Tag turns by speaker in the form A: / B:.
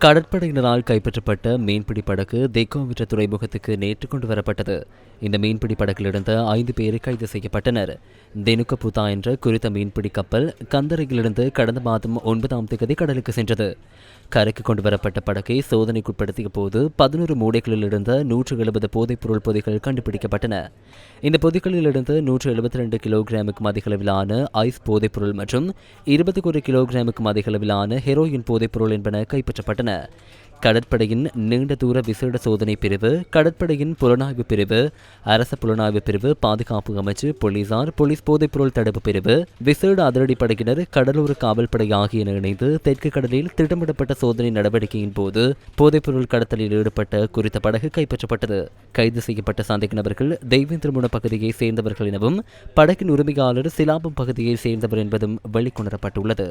A: கடற்படையினரால் கைப்பற்றப்பட்ட மீன்பிடி படகு தெக்கோவிற்ற துறைமுகத்துக்கு நேற்று கொண்டு வரப்பட்டது. இந்த மீன்பிடி படகிலிருந்த ஐந்து பேர் கைது செய்யப்பட்டனர். தெனுக்கபுதா என்ற குறித்த மீன்பிடி கப்பல் கந்தரையிலிருந்து கடந்த மாதம் ஒன்பதாம் தேதி கடலுக்கு சென்றது. கரைக்கு கொண்டு வரப்பட்ட படகை சோதனைக்குட்படுத்திய போது பதினோரு மூடைகளில் இருந்த நூற்று எழுபது போதைப்பொருள் பொதிகள் கண்டுபிடிக்கப்பட்டன. இந்த பொதிகளில் இருந்து நூற்று எழுபத்தி ரெண்டு கிலோகிராமுக்கும் அதிகளவிலான ஐஸ் போதைப்பொருள் மற்றும் இருபத்தி ஒரு கிலோகிராமுக்கும் அதிகளவிலான ஹெரோயின் போதைப்பொருள் என்பன கைப்பற்றப்பட்டன. கடற்படையின் நீண்ட தூர விசேட சோதனை பிரிவு கடற்படையின் புலனாய்வு பிரிவு அரச புலனாய்வு பிரிவு பாதுகாப்பு அமைச்சு போலீசார் போலீஸ் போதைப்பொருள் தடுப்பு பிரிவு விசேட அதிரடிப்படையினர் கடலோர காவல்படை ஆகியன இணைந்து தெற்கு கடலில் திட்டமிடப்பட்ட சோதனை நடவடிக்கையின் போது போதைப்பொருள் கடத்தலில் ஈடுபட்ட குறித்த படகு கைப்பற்றப்பட்டது. கைது செய்யப்பட்ட சந்தேக நபர்கள் தெய்வேந்திரமுன பகுதியை சேர்ந்தவர்கள் எனவும் படகின் உரிமையாளர் சிலாபம் பகுதியை சேர்ந்தவர் என்பதும் வெளிக்கொணரப்பட்டுள்ளது.